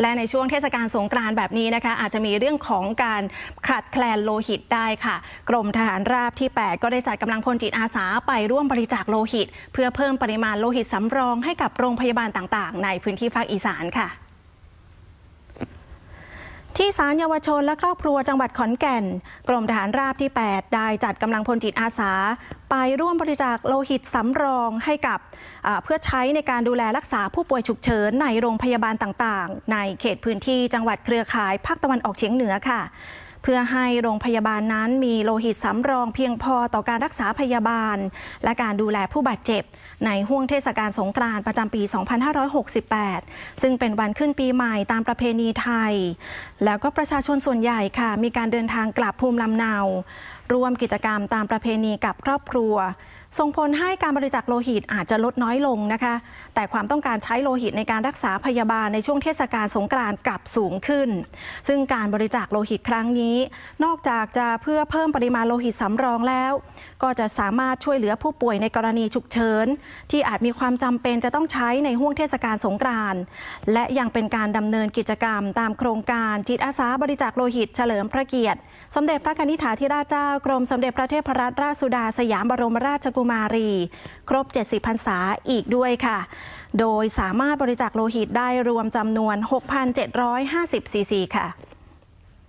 และในช่วงเทศกาลสงกรานต์แบบนี้นะคะ อาจจะมีเรื่องของการขาดแคลนโลหิตได้ค่ะ กรมทหารราบที่ 8 ก็ได้จัดกำลังพลจิตอาสาไปร่วมบริจาคโลหิต เพื่อเพิ่มปริมาณโลหิตสำรองให้กับโรงพยาบาลต่างๆ ในพื้นที่ภาคอีสานค่ะ ที่ศาลเยาวชนและครอบครัวจังหวัดขอนแก่น กรมทหารราบที่ 8 ได้จัดกำลังพลจิตอาสา ไปร่วมบริจาคโลหิตสำรองให้กับเพื่อใช้ในการดูแลรักษาผู้ป่วยฉุกเฉินในโรงพยาบาลต่างๆ ในเขตพื้นที่จังหวัดเครือข่ายภาคตะวันออกเฉียงเหนือค่ะ เพื่อให้โรงพยาบาลนั้นมีโลหิตสำรองเพียงพอต่อการรักษาพยาบาล และการดูแลผู้บาดเจ็บ ในห่วงเทศกาลสงกรานต์ประจำปี 2568 ซึ่งเป็นวันขึ้นปีใหม่ตามประเพณีไทย แล้วก็ประชาชนส่วนใหญ่ค่ะ มีการเดินทางกลับภูมิลำเนา ร่วมกิจกรรมตามประเพณีกับครอบครัว ส่งผลให้การบริจาคโลหิตอาจจะลดน้อยลงนะคะ แต่ความต้องการใช้โลหิตในการรักษาพยาบาลในช่วงเทศกาลสงกรานต์กลับสูงขึ้น ซึ่งการบริจาคโลหิตครั้งนี้ นอกจากจะเพื่อเพิ่มปริมาณโลหิตสำรองแล้ว ก็จะสามารถช่วยเหลือผู้ป่วยในกรณีฉุกเฉินที่อาจมีความจำเป็นจะต้องใช้ในห่วงเทศกาลสงกรานต์และยังเป็นการดำเนินกิจกรรม ตามโครงการจิตอาสาบริจาคโลหิตเฉลิมพระเกียรติ สมเด็จพระนิธิถาธิราชเจ้ากรมสมเด็จพระเทพรัตนราชสุดาสยามบรมราชกุมารี ครบ 70พรรษาอีกด้วยค่ะ โดยสามารถบริจาคโลหิตได้รวมจำนวน 6,750ซีซีค่ะ